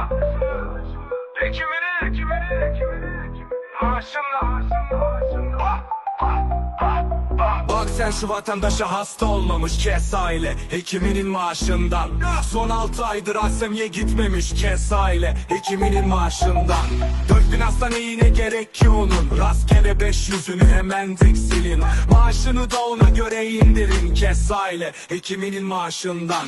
maaşında Hekimini Hekimini Maaşında Bak sen şu vatandaşa hasta olmamış kes aile. Hekiminin maaşından. Son altı aydır Asemye gitmemiş kes aile. Hekiminin maaşından. Dört bin hasta neyine gerek ki onun. Rastgele beş yüzünü hemen tek silin. Maaşını da ona göre indirin kes aile. Hekiminin maaşından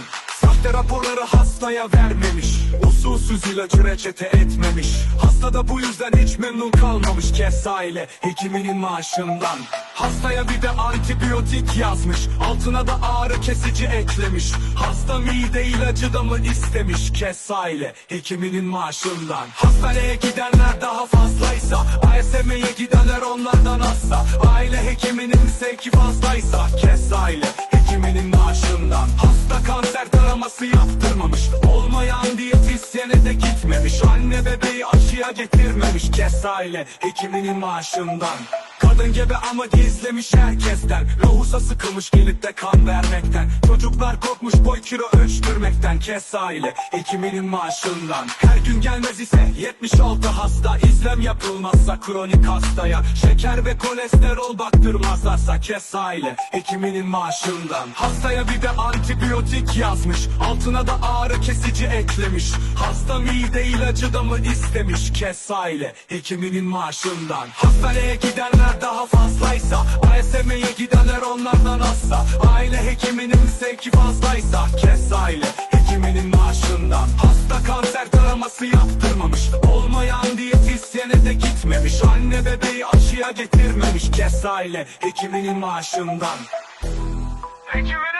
Sahte raporları hastaya vermemiş. Usulsüz ilacı reçete etmemiş. Hasta da bu yüzden hiç memnun kalmamış. Kes aile Hekiminin maaşından. Hastaya bir de antibiyotik yazmış. Altına da ağrı kesici eklemiş. Hasta mide ilacı da mı istemiş? Kes aile Hekiminin maaşından. Hastaneye gidenler daha fazlaysa ASM'ye gidenler onlardan azsa Aile hekiminin sevki fazlaysa kes aile gitmemiş Anne bebeği aşıya getirmemiş. Kes aile hekiminin maaşından Kadın gebe ama gizlemiş herkesten. Lohusa sıkılmış gelip de kan vermekten. Çocuklar korkmuş boy kilo ölçtürmekten. Kes aile hekiminin maaşından. Her gün gelmez ise 76 hasta. İzlem yapılmazsa kronik hastaya. Şeker ve kolesterol baktırmazlarsa Kes aile hekiminin maaşından. Hastaya bir de antibiyotik yazmış. Altına da ağrı kesici eklemiş. Hasta mide ilacı da mı istemiş? Kes aile hekiminin maaşından. Hastaneye gidenler daha fazlaysa ASM'ye gidenler onlardan azsa Aile hekiminin sevki fazlaysa Kes aile hekiminin maaşından. Hasta kanser taraması yaptırmamış Olmayan diyetisyene de gitmemiş Anne bebeği aşıya getirmemiş Kes aile hekiminin maaşından. Hekimini